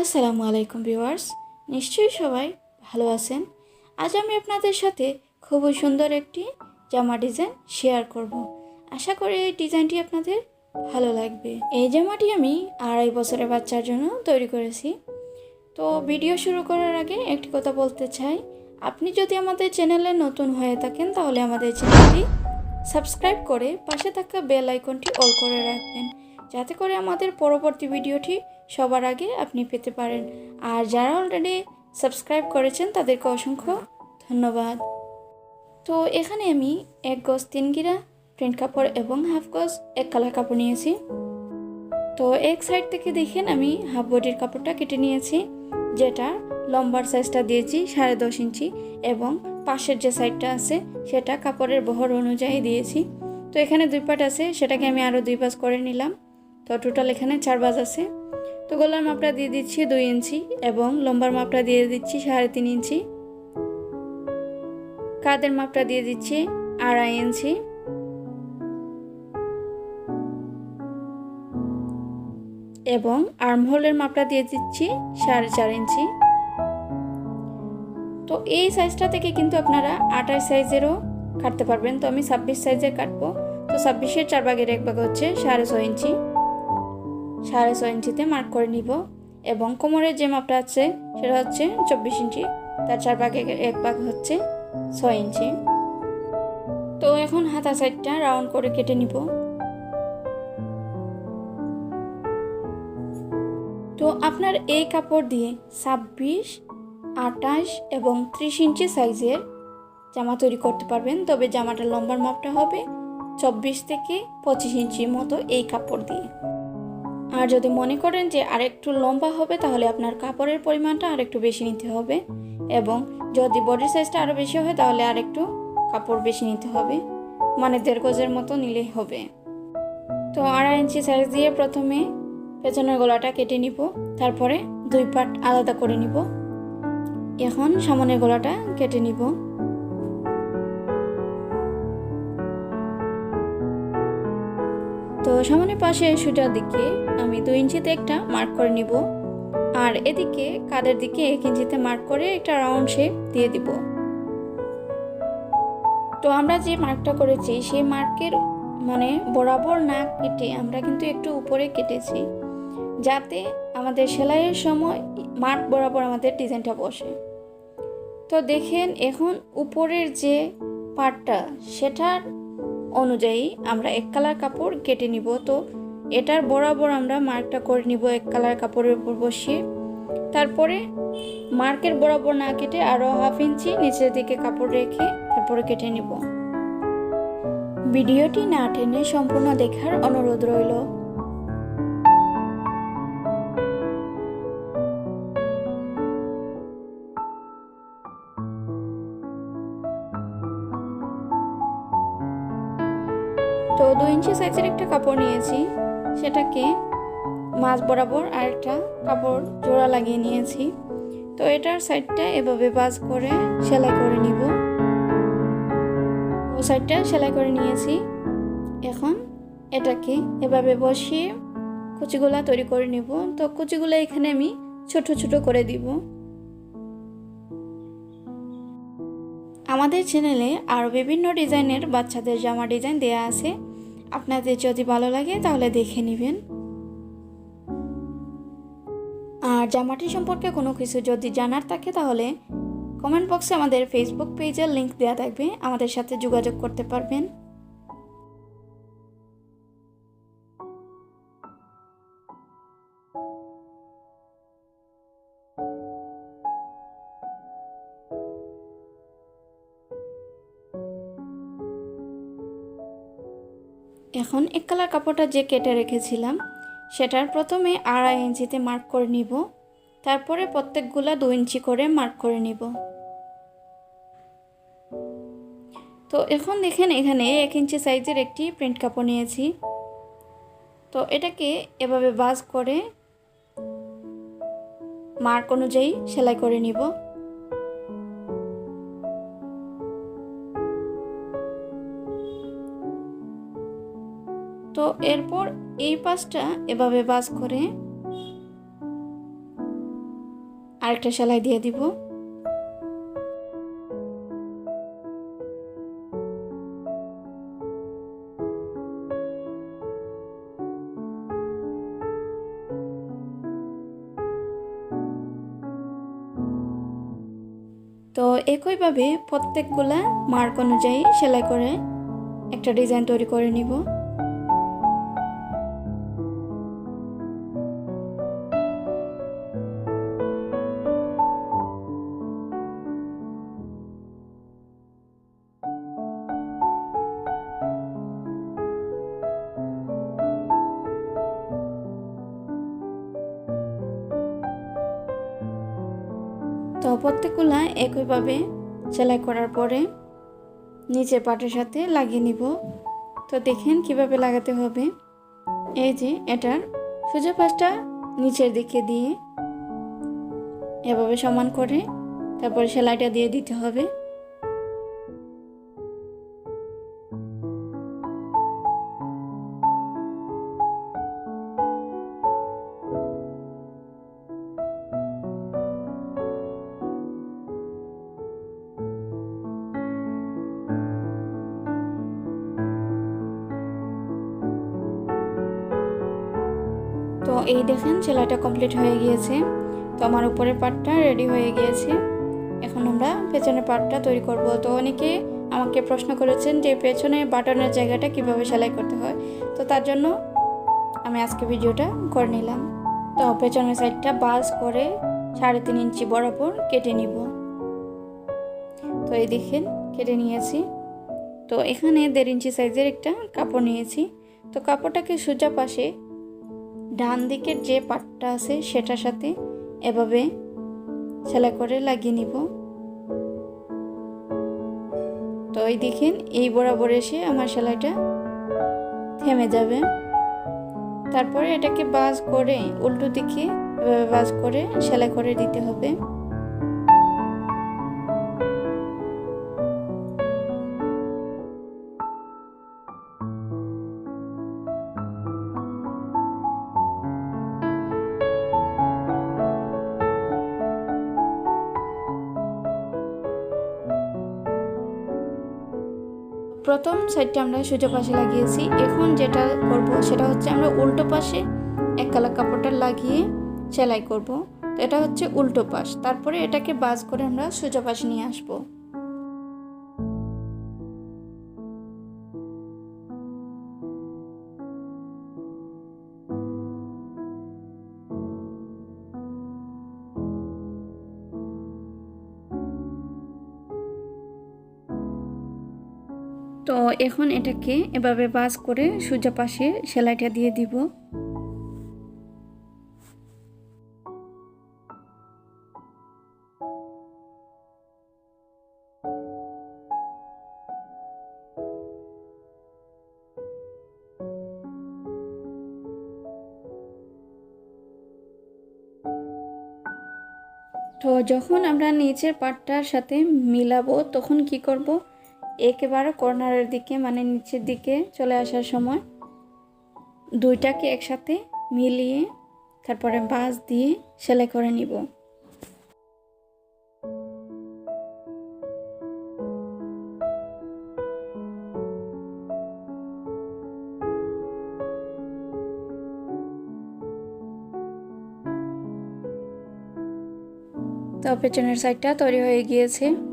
আসসালামু আলাইকুম ভিউয়ার্স। নিশ্চয়ই সবাই ভালো আছেন। আজ আমি আপনাদের সাথে খুবই সুন্দর একটি জামা ডিজাইন শেয়ার করব। আশা করি এই ডিজাইনটি আপনাদের ভালো লাগবে। এই জামাটি আমি আড়াই বছরের বাচ্চার জন্য তৈরি করেছি। তো ভিডিও শুরু করার আগে একটি কথা বলতে চাই। আপনি যদি আমাদের চ্যানেলে নতুন হয়ে থাকেন, তাহলে আমাদের চ্যানেলটি সাবস্ক্রাইব করে পাশে থাকা বেল আইকনটি অল করে রাখবেন। যাতে করে আমাদের পরবর্তী ভিডিওটি সবার আগে আপনি পেতে পারেন। আর যারা অলরেডি সাবস্ক্রাইব করেছেন, তাদেরকে অসংখ্য ধন্যবাদ। তো এখানে আমি এক গজ তিন গিরা প্রিন্ট কাপড় এবং হাফ গজ এক কালার কাপড় নিয়েছি। তো এক সাইড থেকে দেখেন আমি হাফ বডির কাপড়টা কেটে নিয়েছি, যেটা লম্বার সাইজটা দিয়েছি সাড়ে দশ ইঞ্চি এবং পাশের যে সাইডটা আছে, সেটা কাপড়ের বহর অনুযায়ী দিয়েছি। তো এখানে দুই পাট আছে, সেটাকে আমি আরও দুই পাশ করে নিলাম। তো টোটাল এখানে চার বাজ আছে। তো গলার মাপটা দিয়ে দিচ্ছি দুই ইঞ্চি এবং লম্বার মাপটা দিয়ে দিচ্ছি সাড়ে তিন ইঞ্চি। কাদের মাপটা দিয়ে দিচ্ছি আড়াই ইঞ্চি। এবং আর্মহোলের মাপটা দিয়ে দিচ্ছি সাড়ে চার ইঞ্চি। তো এই সাইজটা থেকে কিন্তু আপনারা আঠাশ সাইজেরও কাটতে পারবেন। তো আমি ছাব্বিশ সাইজের কাটবো। তো ছাব্বিশের চার ভাগের এক ভাগ হচ্ছে সাড়ে ছয় ইঞ্চি। সাড়ে ছয় ইঞ্চিতে মার্ক করে নিব। এবং কোমরের যে মাপটা আছে, সেটা হচ্ছে চব্বিশ ইঞ্চি। তার চার ভাগে এক ভাগ হচ্ছে ছয় ইঞ্চি। তো এখন হাতা সাইডটা রাউন্ড করে কেটে নিব। তো আপনার এই কাপড় দিয়ে ছাব্বিশ আটাশ এবং ত্রিশ ইঞ্চি সাইজের জামা তৈরি করতে পারবেন। তবে জামাটার লম্বার মাপটা হবে চব্বিশ থেকে পঁচিশ ইঞ্চির মতো এই কাপড় দিয়ে। আর যদি মনে করেন যে আরেকটু লম্বা হবে, তাহলে আপনার কাপড়ের পরিমাণটা আরেকটু বেশি নিতে হবে। এবং যদি বডির সাইজটা আরও বেশি হয়, তাহলে আরেকটু কাপড় বেশি নিতে হবে। মানে দেড় গজের মতো নিলেই হবে। তো আড়াই ইঞ্চি সাইজ দিয়ে প্রথমে পেছনের গলাটা কেটে নিব। তারপরে দুই পাট আলাদা করে নিব। এখন সামনের গলাটা কেটে নিব। তো সামনের পাশে সুটার দিকে আমি দুই ইঞ্চিতে একটা মার্ক করে নিব। আর এদিকে কাদের দিকে এক ইঞ্চিতে মার্ক করে একটা রাউন্ড শেপ দিয়ে দিব। তো আমরা যে মার্কটা করেছি, সেই মার্কের মানে বরাবর না কেটে আমরা কিন্তু একটু উপরে কেটেছি, যাতে আমাদের সেলাইয়ের সময় মার্ক বরাবর আমাদের ডিজাইনটা বসে। তো দেখেন এখন উপরের যে পার্টটা সেটার অনুযায়ী আমরা এক কালার কাপড় কেটে নিব। তো এটার বরাবর আমরা মার্কটা করে নিব এক কালার কাপড়ের উপর বসিয়ে। তারপরে মার্কের বরাবর না কেটে আরও হাফ ইঞ্চি নিচের দিকে কাপড় রেখে তারপরে কেটে নিব। ভিডিওটি না টেনে সম্পূর্ণ দেখার অনুরোধ রইল। তো দু ইঞ্চি সাইজের একটা কাপড় নিয়েছি। সেটাকে মাছ বরাবর আর একটা কাপড় জোড়া লাগিয়ে নিয়েছি। তো এটার সাইডটা এভাবে বাজ করে সেলাই করে নিব। ও সাইডটা সেলাই করে নিয়েছি। এখন এটাকে এভাবে বসিয়ে কুচিগুলা তৈরি করে নিব। তো কুচিগুলো এখানে আমি ছোট ছোট করে দিব। আমাদের চ্যানেলে আরও বিভিন্ন ডিজাইনের বাচ্চাদের জামা ডিজাইন দেয়া আছে। আপনাদের যদি ভালো লাগে তাহলে দেখে নেবেন। আর জামাটি সম্পর্কে কোনো কিছু যদি জানার থাকে তাহলে কমেন্ট বক্সে আমাদের ফেসবুক পেজের লিঙ্ক দেওয়া থাকবে। আমাদের সাথে যোগাযোগ করতে পারবেন। এখন এক কালার কাপড়টা যে কেটে রেখেছিলাম, সেটার প্রথমে আড়াই ইঞ্চিতে মার্ক করে নিব, তারপরে প্রত্যেকগুলা দু ইঞ্চি করে মার্ক করে নিব। তো এখন দেখেন এখানে এক ইঞ্চি সাইজের একটি প্রিন্ট কাপড় নিয়েছি। তো এটাকে এভাবে বাজ করে মার্ক অনুযায়ী সেলাই করে নিব। এরপর এই পাশটা এভাবে বাস করে আরেকটা সেলাই দিয়ে দিব। তো একইভাবে প্রত্যেকগুলা মার্ক অনুযায়ী সেলাই করে একটা ডিজাইন তৈরি করে নিব। তো প্রত্যেকগুলা একইভাবে সেলাই করার পরে নিচের পাটের সাথে লাগিয়ে নিব। তো দেখেন কীভাবে লাগাতে হবে। এই যে এটার সোজা পাশটা নিচের দিকে দিয়ে এভাবে সমান করে তারপরে সেলাইটা দিয়ে দিতে হবে। এই দেখেন, সেলাইটা কমপ্লিট হয়ে গিয়েছে। তো আমার উপরের পার্টটা রেডি হয়ে গিয়েছে। এখন আমরা পেছনের পার্টটা তৈরি করব। তো অনেকে আমাকে প্রশ্ন করেছেন যে পেছনে বাটনের জায়গাটা কীভাবে সেলাই করতে হয়? তো তার জন্য আমি আজকে ভিডিওটা করে নিলাম। তো পেছনের সাইডটা বাস করে সাড়ে তিন ইঞ্চি বরাবর কেটে নিব। তো এই দেখেন, কেটে নিয়েছি। তো এখানে দেড় ইঞ্চি সাইজের একটা কাপড় নিয়েছি। তো কাপড়টাকে সোজা পাশে ডান দিকের যে পাটটা আছে সেটার সাথে এভাবে সেলাই করে লাগিয়ে নিব। তো এই দেখেন, এই বরাবর এসে আমার সেলাইটা থেমে যাবে। তারপরে এটাকে বাজ করে, উল্টো দিকে এভাবে বাজ করে সেলাই করে দিতে হবে। প্রথম সাইডটা আমরা সোজা পাশে লাগিয়েছি। এখন যেটা করব সেটা হচ্ছে আমরা উল্টো পাশে এক কালার কাপড়টা লাগিয়ে সেলাই করব। এটা হচ্ছে উল্টো পাশ। তারপরে এটাকে বাজ করে আমরা সোজা পাশে নিয়ে আসব। তো এখন এটাকে এভাবে বাস করে সোজা পাশে সেলাইটা দিয়ে দিব। তো যখন আমরা নিচের পাটটার সাথে মিলাবো, তখন কি করব? একেবারে কর্নারের দিকে মানে নিচের দিকে চলে আসার সময় দুইটাকে একসাথে মিলিয়ে তারপরে বাঁশ দিয়ে সেলাই করে নিব। তো পেছনের সাইডটা তৈরি হয়ে গিয়েছে।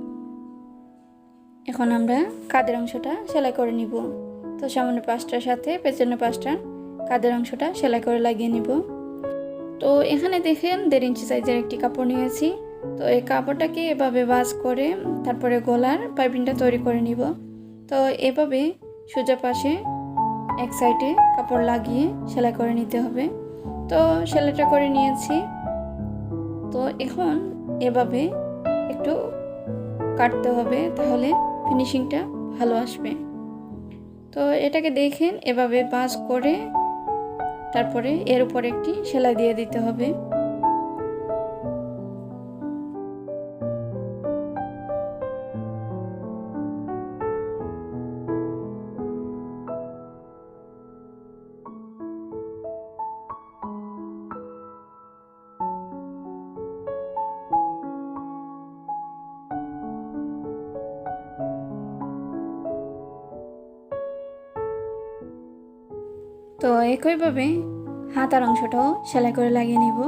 এখন আমরা কাদের অংশটা সেলাই করে নিব। তো সামনের পাশটার সাথে পেছনের পাশটা কাদের অংশটা সেলাই করে লাগিয়ে নিব। তো এখানে দেখেন দেড় ইঞ্চি সাইজের একটি কাপড় নিয়েছি। তো এই কাপড়টাকে এভাবে বাজ করে তারপরে গলার পাইপিংটা তৈরি করে নিব। তো এভাবে সোজা পাশে এক সাইডে কাপড় লাগিয়ে সেলাই করে নিতে হবে। তো সেলাইটা করে নিয়েছি। তো এখন এভাবে একটু কাটতে হবে তাহলে ফিনিশিংটা ভালো আসবে। তো এটাকে দেখেন, এভাবে পাস করে তারপরে এর উপর একটি সেলাই দিয়ে দিতে হবে। তো একইভাবে হাতার অংশটাও সেলাই করে লাগিয়ে নিব।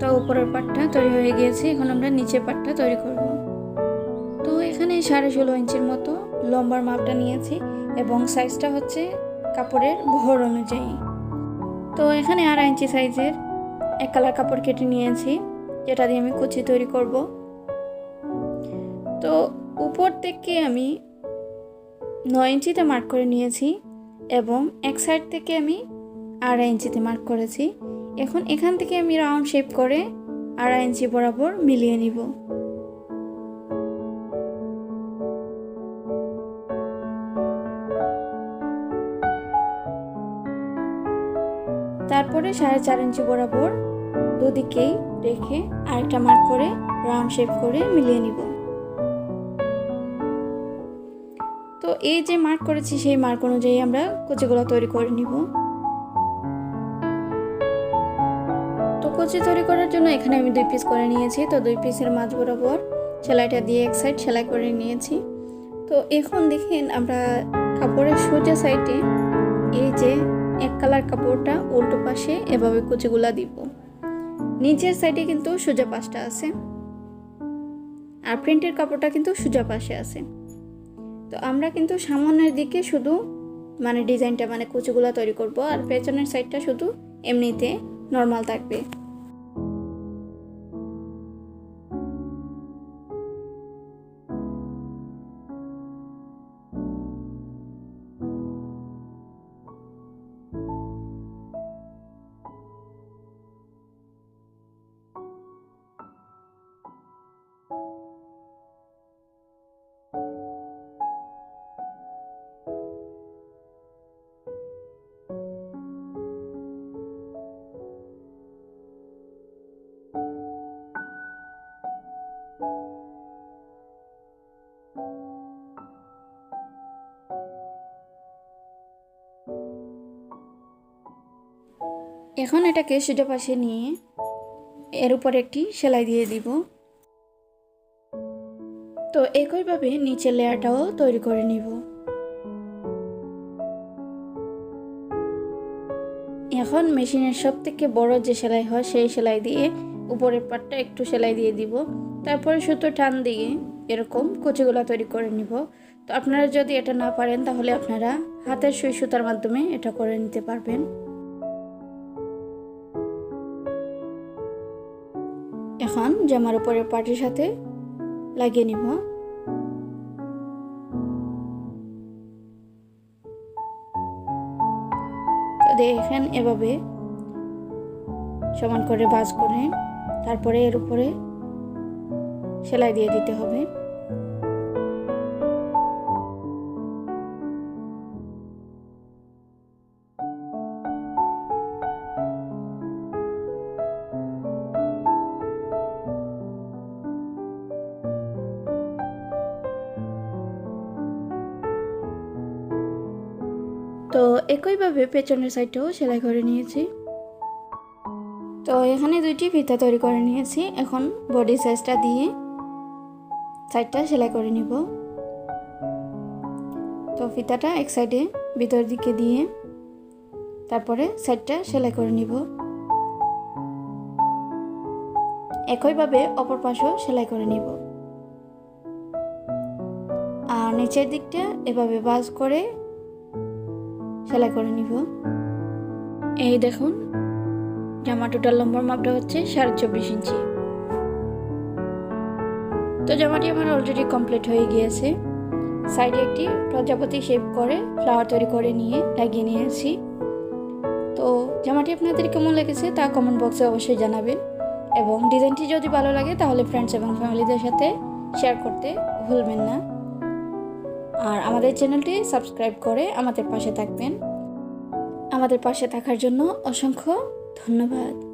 তো উপরের পাটটা তৈরি হয়ে গিয়েছে, এখন আমরা নিচের পাটটা তৈরি করব। এখানে সাড়ে ষোলো ইঞ্চির মতো লম্বার মাপটা নিয়েছি এবং সাইজটা হচ্ছে কাপড়ের ভর অনুযায়ী। তো এখানে আড়াই ইঞ্চি সাইজের এক কালার কাপড় কেটে নিয়েছি, যেটা দিয়ে আমি কুচি তৈরি করব। তো উপর থেকে আমি নয় ইঞ্চিতে মার্ক করে নিয়েছি এবং এক সাইড থেকে আমি আড়াই ইঞ্চিতে মার্ক করেছি। এখন এখান থেকে আমি রাউন্ড শেপ করে আড়াই ইঞ্চি বরাবর মিলিয়ে নিব। তারপরে সাড়ে চার ইঞ্চি বরাবর দুদিকেই রেখে আরেকটা মার্ক করে রাউন্ড শেপ করে মিলিয়ে নিব। তো এই যে মার্ক করেছি, সেই মার্ক অনুযায়ী আমরা কুচিগুলো তৈরি করে নিব। তো কুচি তৈরি করার জন্য এখানে আমি দুই পিস করে নিয়েছি। তো দুই পিসের মাঝ বরাবর সেলাইটা দিয়ে এক সাইড সেলাই করে নিয়েছি। তো এখন দেখেন আমরা কাপড়ের সোজা সাইডে এই যে এক কালার কাপড়টা উল্টো পাশে এভাবে কুচিগুলা দিব। নিচের সাইডে কিন্তু সোজা পাশটা আছে। আর প্রিন্টের কাপড়টা কিন্তু সোজা পাশে আছে। তো আমরা কিন্তু সামনের দিকে শুধু মানে ডিজাইনটা মানে কুচিগুলা তৈরি করব আর পেছনের সাইডটা শুধু এমনিতে নর্মাল থাকবে। এখন এটাকে সোজা পাশে নিয়ে এর উপর একটি সেলাই দিয়ে দিব। তো একইভাবে নিচের লেয়ারটাও তৈরি করে নিব। এখন মেশিনের সব থেকে বড় যে সেলাই হয় সেই সেলাই দিয়ে উপরের পাটটা একটু সেলাই দিয়ে দিব। তারপরে সুতো টান দিয়ে এরকম কুচিগুলা তৈরি করে নিব। তো আপনারা যদি এটা না পারেন, তাহলে আপনারা হাতের সুই সুতার মাধ্যমে এটা করে নিতে পারবেন। এখন জামার উপরের পাটির সাথে লাগিয়ে নিব। দেখেন এভাবে সমান করে বাজ করে, তারপরে এর উপরে সেলাই দিয়ে দিতে হবে। একইভাবে পেছনের সাইডটাও সেলাই করে নিয়েছি। তো এখানে দুইটি ফিতা তৈরি করে নিয়েছি। এখন বডি সাইজটা দিয়ে সাইডটা সেলাই করে নিব। তো ফিতাটা এক সাইডে ভিতর দিকে দিয়ে তারপরে সাইডটা সেলাই করে নিব। একইভাবে অপর পাশেও সেলাই করে নিব। আর নিচের দিকটা এভাবে বাজ করে সেলাই করে নিব। এই দেখুন জামা টোটাল লম্বার মাপটা হচ্ছে সাড়ে চব্বিশ ইঞ্চি। তো জামাটি আমার অলরেডি কমপ্লিট হয়ে গিয়েছে। সাইডে একটি প্রজাপতি শেপ করে ফ্লাওয়ার তৈরি করে নিয়ে লাগিয়ে নিয়েছি তো জামাটি আপনাদের কেমন লেগেছে তা কমেন্ট বক্সে অবশ্যই জানাবেন। এবং ডিজাইনটি যদি ভালো লাগে তাহলে ফ্রেন্ডস এবং ফ্যামিলিদের সাথে শেয়ার করতে ভুলবেন না। আর আমাদের চ্যানেলটি সাবস্ক্রাইব করে আমাদের পাশে থাকবেন। আমাদের পাশে থাকার জন্য অসংখ্য ধন্যবাদ।